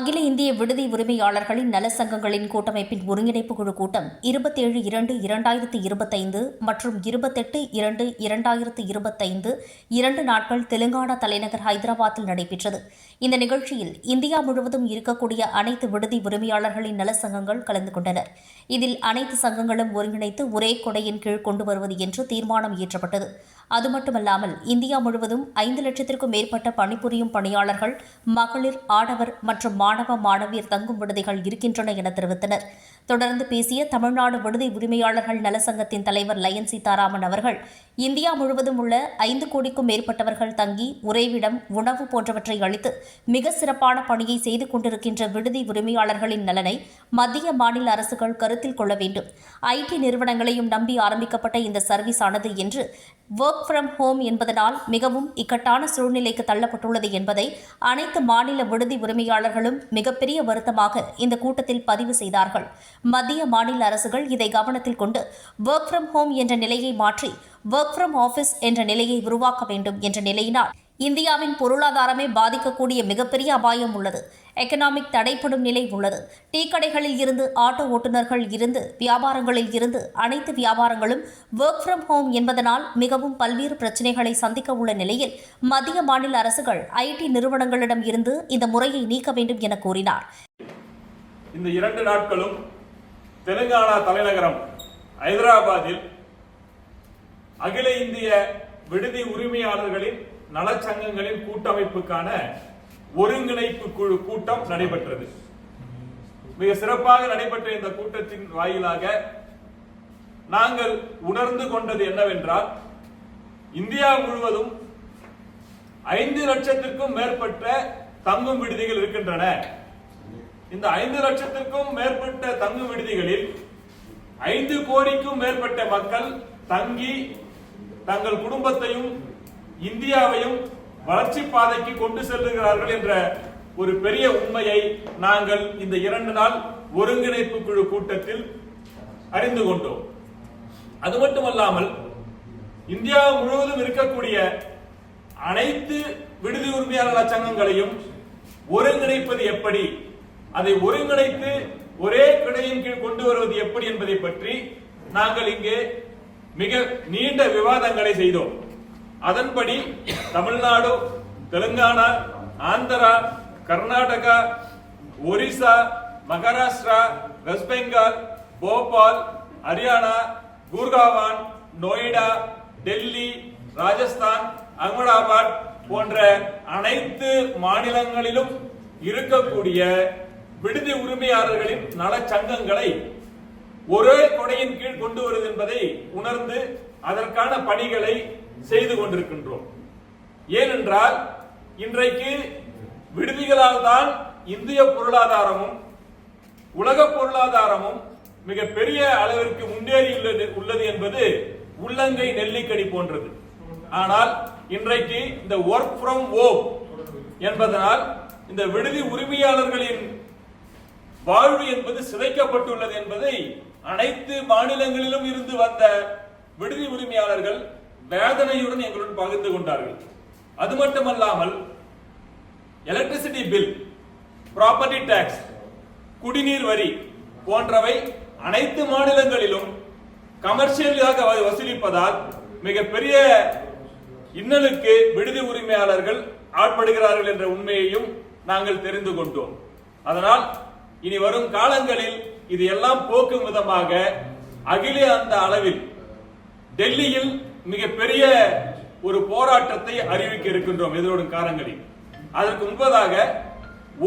அகில இந்திய விடுதி உரிமையாளர்களின் நல சங்கங்களின் கூட்டமைப்பின் ஒருங்கிணைப்பு குழு கூட்டம் இருபத்தேழு இரண்டு இரண்டாயிரத்து இருபத்தைந்து மற்றும் இருபத்தெட்டு இரண்டு இரண்டாயிரத்து இருபத்தைந்து இரண்டு நாட்கள் தெலுங்கானா தலைநகர் ஹைதராபாத்தில் நடைபெற்றது. இந்த நிகழ்ச்சியில் இந்தியா முழுவதும் இருக்கக்கூடிய அனைத்து விடுதி உரிமையாளர்களின் நல சங்கங்கள் கலந்து கொண்டனர். இதில் அனைத்து சங்கங்களும் ஒருங்கிணைத்து ஒரே கொடையின் கீழ் கொண்டு வருவது என்று தீர்மானம் இயற்றப்பட்டது. அது மட்டுமல்லாமல் இந்தியா முழுவதும் ஐந்து லட்சத்திற்கும் மேற்பட்ட பணிபுரியும் பணியாளர்கள் மகளிர் ஆடவர் மற்றும் மாணவ மாணவியர் தங்கும் விடுதிகள் இருக்கின்றன என தெரிவித்தனர். தொடர்ந்து பேசிய தமிழ்நாடு விடுதி உரிமையாளர்கள் நலசங்கத்தின் தலைவர் லயன் சீதாராமன் அவர்கள் இந்தியா முழுவதும் உள்ள ஐந்து கோடிக்கும் மேற்பட்டவர்கள் தங்கி உறைவிடம் உணவு போன்றவற்றை அளித்து மிக சிறப்பான பணியை செய்து கொண்டிருக்கின்ற விடுதி உரிமையாளர்களின் நலனை மத்திய மாநில அரசுகள் கருத்தில் கொள்ள வேண்டும். ஐடி நிறுவனங்களையும் நம்பி ஆரம்பிக்கப்பட்ட இந்த சர்வீஸ் ஆனது என்று ஒர்க் ஃப்ரம் ஹோம் என்பதனால் மிகவும் இக்கட்டான சூழ்நிலைக்கு தள்ளப்பட்டுள்ளது என்பதை அனைத்து மாநில விடுதி உரிமையாளர்களும் மிகப்பெரிய வருத்தமாக இந்த கூட்டத்தில் பதிவு செய்தார்கள். மத்திய மாநில அரசுகள் இதை கவனத்தில் கொண்டு ஒர்க் ஃப்ரம் ஹோம் என்ற நிலையை மாற்றி ஒர்க் ஃப்ரம் ஆஃபீஸ் என்ற நிலையை உருவாக்க வேண்டும் என்ற நிலையினால் இந்தியாவின் பொருளாதாரமே பாதிக்கக்கூடிய மிகப்பெரிய அபாயம் உள்ளது. எக்கனாமிக் தடைப்படும் நிலை உள்ளது. டீ கடைகளில் இருந்து ஆட்டோ ஓட்டுநர்கள் இருந்து வியாபாரங்களில் இருந்து அனைத்து வியாபாரங்களும் ஒர்க் ஃப்ரம் ஹோம் என்பதனால் மிகவும் பல்வேறு பிரச்சினைகளை சந்திக்க உள்ள நிலையில் மத்திய மாநில அரசுகள் ஐடி நிறுவனங்களிடம் இருந்து இந்த முறையை நீக்க வேண்டும் என கூறினார். இந்த இரண்டு நாட்களும் தெலுங்கானா தலைநகரம் ஹைதராபாத்தில் அகில இந்திய விடுதி உரிமையாளர்களின் நலச்சங்கங்களின் கூட்டமைப்புக்கான ஒருங்கிணைப்பு குழு கூட்டம் நடைபெற்றது. மிக சிறப்பாக நடைபெற்ற இந்த கூட்டத்தின் வாயிலாக நாங்கள் உணர்ந்து கொண்டது என்னவென்றால் இந்தியா முழுவதும் ஐந்து லட்சத்திற்கும் மேற்பட்ட தங்கும் விடுதிகள் இருக்கின்றன. இந்த ஐந்து லட்சத்திற்கும் மேற்பட்ட தங்கும் விடுதிகளில் ஐந்து கோடிக்கும் மேற்பட்ட மக்கள் தங்கி தங்கள் குடும்பத்தையும் இந்தியாவையும் வளர்ச்சி பாதைக்கு கொண்டு செல்லுகிறார்கள் என்ற ஒரு பெரிய உண்மையை நாங்கள் இந்த இரண்டு நாள் ஒருங்கிணைப்பு குழு கூட்டத்தில் அறிந்து கொண்டோம். அது மட்டுமல்லாமல் இந்தியா முழுவதும் இருக்கக்கூடிய அனைத்து விடுதி உரிமையாளர் சங்கங்களையும் ஒருங்கிணைப்பது எப்படி? அதை ஒருங்கிணைத்து ஒரே கிடையின் கீழ் கொண்டு வருவது எப்படி என்பதை பற்றி நாங்கள் இங்கே மிக நீண்ட விவாதங்களை செய்தோம். அதன்படி தமிழ்நாடு தெலுங்கானா ஆந்திரா கர்நாடகா ஒரிசா மகாராஷ்டிரா வெஸ்ட் பெங்கால் போபால் ஹரியானா குர்காவான் நொய்டா டெல்லி ராஜஸ்தான் அகமதாபாத் போன்ற அனைத்து மாநிலங்களிலும் இருக்கக்கூடிய விடுதி உரிமையாளர்களின் நலச்சங்கங்களை ஒரே கொடையின் கீழ் கொண்டு வருவது என்பதை உணர்ந்து அதற்கான பணிகளை செய்து கொண்டிருக்கின்றோம். ஏனென்றால் இன்றைக்கு விடுதிகளால் தான் இந்திய பொருளாதாரமும் உலக பொருளாதாரமும் மிக பெரிய அளவிற்கு முன்னேறி உள்ளது உள்ளது என்பது உள்ளங்கை நெல்லிக்கடி போன்றது. ஆனால் இன்றைக்கு இந்த ஒர்க் ஃப்ரம் ஹோம் என்பதனால் இந்த விடுதி உரிமையாளர்களின் வாழ்வு என்பது சிதைக்கப்பட்டுள்ளது என்பதை அனைத்து மாநிலங்களிலும் இருந்து வந்த விடுதி உரிமையாளர்கள் வேதனையுடன் எங்களுடன் பகிர்ந்து கொண்டார்கள். அது மட்டுமல்லாமல் எலக்ட்ரிசிட்டி பில் ப்ராப்பர்ட்டி டாக்ஸ் குடிநீர் வரி போன்றவை அனைத்து மாநிலங்களிலும் கமர்ஷியலாக வசூலிப்பதால் மிகப்பெரிய இன்னலுக்கு விடுதி உரிமையாளர்கள் ஆட்படுகிறார்கள் என்ற உண்மையையும் நாங்கள் தெரிந்து கொண்டோம். அதனால் இனி வரும் காலங்களில் இது எல்லாம் போக்கும் விதமாக அகில அந்த அளவில் டெல்லியில் மிகப்பெரிய ஒரு போராட்டத்தை அறிவிக்க இருக்கின்றோம் எதிர்வரும் காலங்களில். அதற்கு முன்பதாக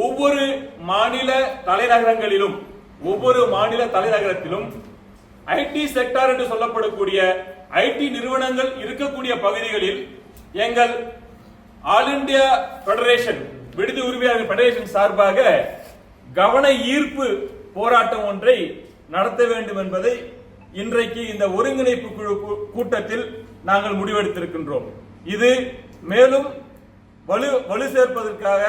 ஒவ்வொரு மாநில தலைநகரங்களிலும் ஒவ்வொரு மாநில தலைநகரத்திலும் ஐடி செக்டார் என்று சொல்லப்படக்கூடிய ஐடி நிறுவனங்கள் இருக்கக்கூடிய பகுதிகளில் எங்கள் ஆல் இந்தியா பெடரேஷன் விடுதி உரிமையாளர் பெடரேஷன் சார்பாக கவன ஈர்ப்பு போராட்டம் ஒன்றை நடத்த வேண்டும் என்பதை இன்றைக்கு இந்த ஒருங்கிணைப்பு குழு கூ- கூட்டத்தில் நாங்கள் முடிவெடுத்திருக்கின்றோம். இது மேலும் வலு வலு சேர்ப்பதற்காக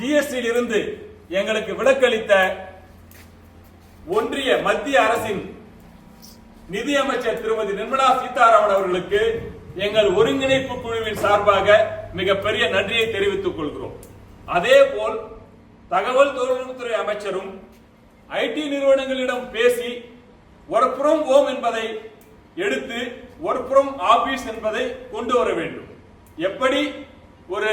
ஜிஎஸ்டியில் இருந்து எங்களுக்கு விலக்களித்த ஒன்றிய மத்திய அரசின் நிதியமைச்சர் திருமதி நிர்மலா சீதாராமன் அவர்களுக்கு எங்கள் ஒருங்கிணைப்பு குழுவின் சார்பாக மிகப்பெரிய நன்றியை தெரிவித்துக் கொள்கிறோம். அதேபோல் தகவல் தொழில்நுட்பத்துறை அமைச்சரும் ஐடி நிறுவனங்களிடம் பேசி ஒர்க் ஃப்ரம் ஹோம் என்பதை எடுத்து ஒர்க் ஃப்ரம் ஆபீஸ் என்பதை கொண்டு வர வேண்டும். எப்படி? ஒரு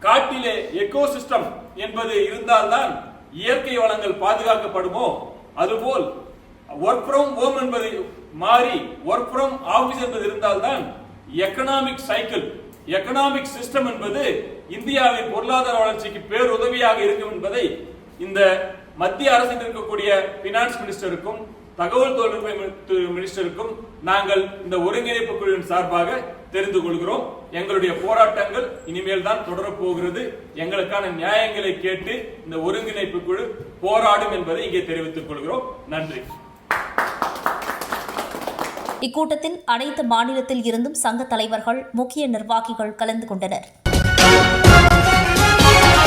காட்டிலே எக்கோசிஸ்டம் என்பது இருந்தால்தான் இயற்கை வளங்கள் பாதுகாக்கப்படுமோ? அதுபோல் ஒர்க் ஃப்ரம் ஹோம் என்பது மாறி ஒர்க் ஃப்ரம் ஆபீஸ் என்பது இருந்தால்தான் எக்கனாமிக் சைக்கிள் எக்கனாமிக் சிஸ்டம் என்பது இந்தியாவின் பொருளாதார வளர்ச்சிக்கு பேருதவியாக இருக்கும் என்பதை இந்த மத்திய அரசில் இருக்கக்கூடிய பினான்ஸ் மினிஸ்டருக்கும் தகவல் தொழில்நுட்ப மினிஸ்டருக்கும் நாங்கள் இந்த ஒருங்கிணைப்பு குழுவின் சார்பாக தெரிந்து கொள்கிறோம். எங்களுடைய போராட்டங்கள் இனிமேல் தான் தொடரப் போகிறது எங்களுக்கான நியாயங்களை கேட்டு இந்த ஒருங்கிணைப்பு குழு போராடும் என்பதை இங்கே தெரிவித்துக் கொள்கிறோம். நன்றி. இக்கூட்டத்தில் அனைத்து மாநிலத்தில் இருந்தும் சங்க தலைவர்கள் முக்கிய நிர்வாகிகள் கலந்து கொண்டனர்.